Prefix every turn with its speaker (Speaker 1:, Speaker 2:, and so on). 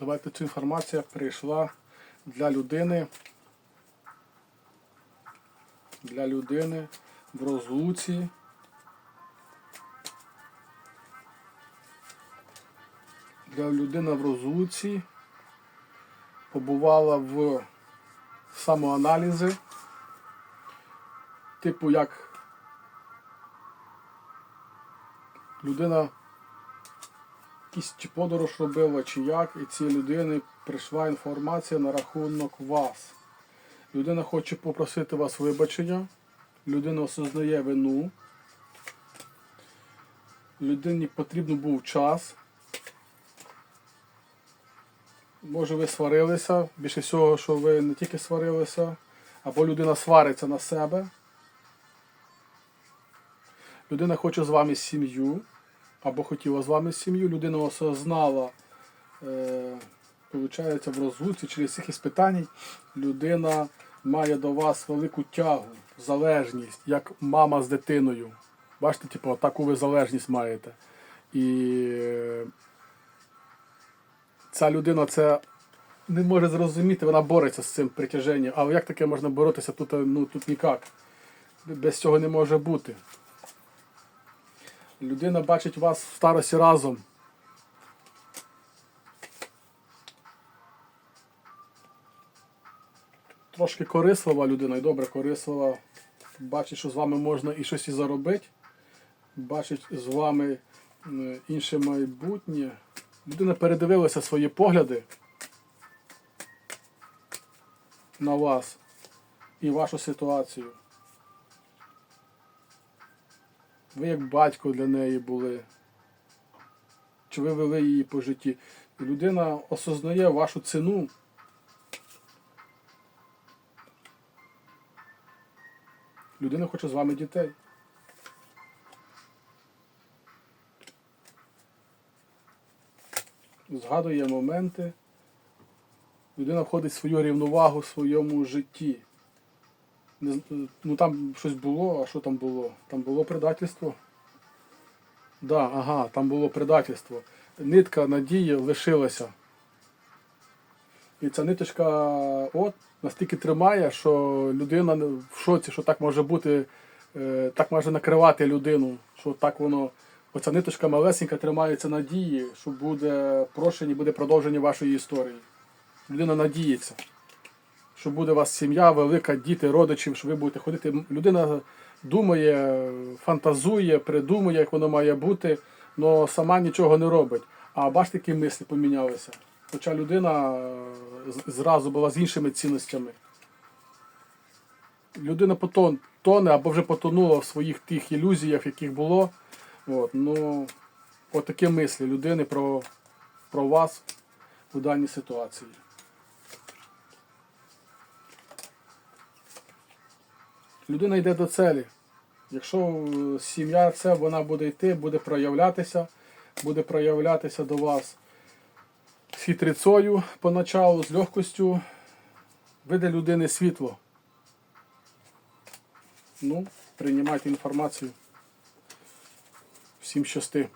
Speaker 1: Давайте ця інформація прийшла для людини. Для людини в розлуці. Для людини в розлуці побувала в самоаналізи, типу як людина якісь чи подорож робила, чи як, і цій людини прийшла інформація на рахунок вас. Людина хоче попросити вас вибачення, людина осознає вину, людині потрібен був час. Може ви сварилися, більше всього, що ви не тільки сварилися, або людина свариться на себе. Людина хоче з вами сім'ю, або хотіла з вами сім'ю, людина осознала, е, виходить, в розлуці через цих іспитань, людина має до вас велику тягу, залежність, як мама з дитиною. Бачите, типу, таку ви залежність маєте. І е, ця людина це не може зрозуміти, вона бореться з цим притяженням. Але як таке можна боротися? Тут, ну, тут ніяк. Без цього не може бути. Людина бачить вас в старості разом. Трошки корислива людина і добре корислива. Бачить, що з вами можна і щось і заробити. Бачить з вами е, інше майбутнє. Людина передивилася свої погляди на вас і вашу ситуацію. Ви як батько для неї були. Чи ви вели її по житті? Людина осознає вашу ціну. Людина хоче з вами дітей. Згадує моменти. Людина входить в свою рівновагу в своєму житті. Ну там щось було, а що там було? Там було предательство. Да, ага, там було предательство. Нитка надії лишилася. І ця ниточка от настільки тримає, що людина в шоці, що так може бути, е, так може накривати людину, що так воно. Оця ниточка малесенька тримається надії, що буде прощення, буде продовження вашої історії. Людина надіється що буде у вас сім'я, велика, діти, родичів, що ви будете ходити. Людина думає, фантазує, придумує, як воно має бути, але сама нічого не робить. А бачите, які мислі помінялися. Хоча людина е, зразу була з іншими цінностями. Людина потон, тоне або вже потонула в своїх тих ілюзіях, яких було. От, ну, от такі мислі людини про, про вас у даній ситуації. Людина йде до целі. Якщо сім'я це, вона буде йти, буде проявлятися, буде проявлятися до вас з хитрицею поначалу, з легкостю. Виде людини світло. Ну, приймайте інформацію. Всім щасти.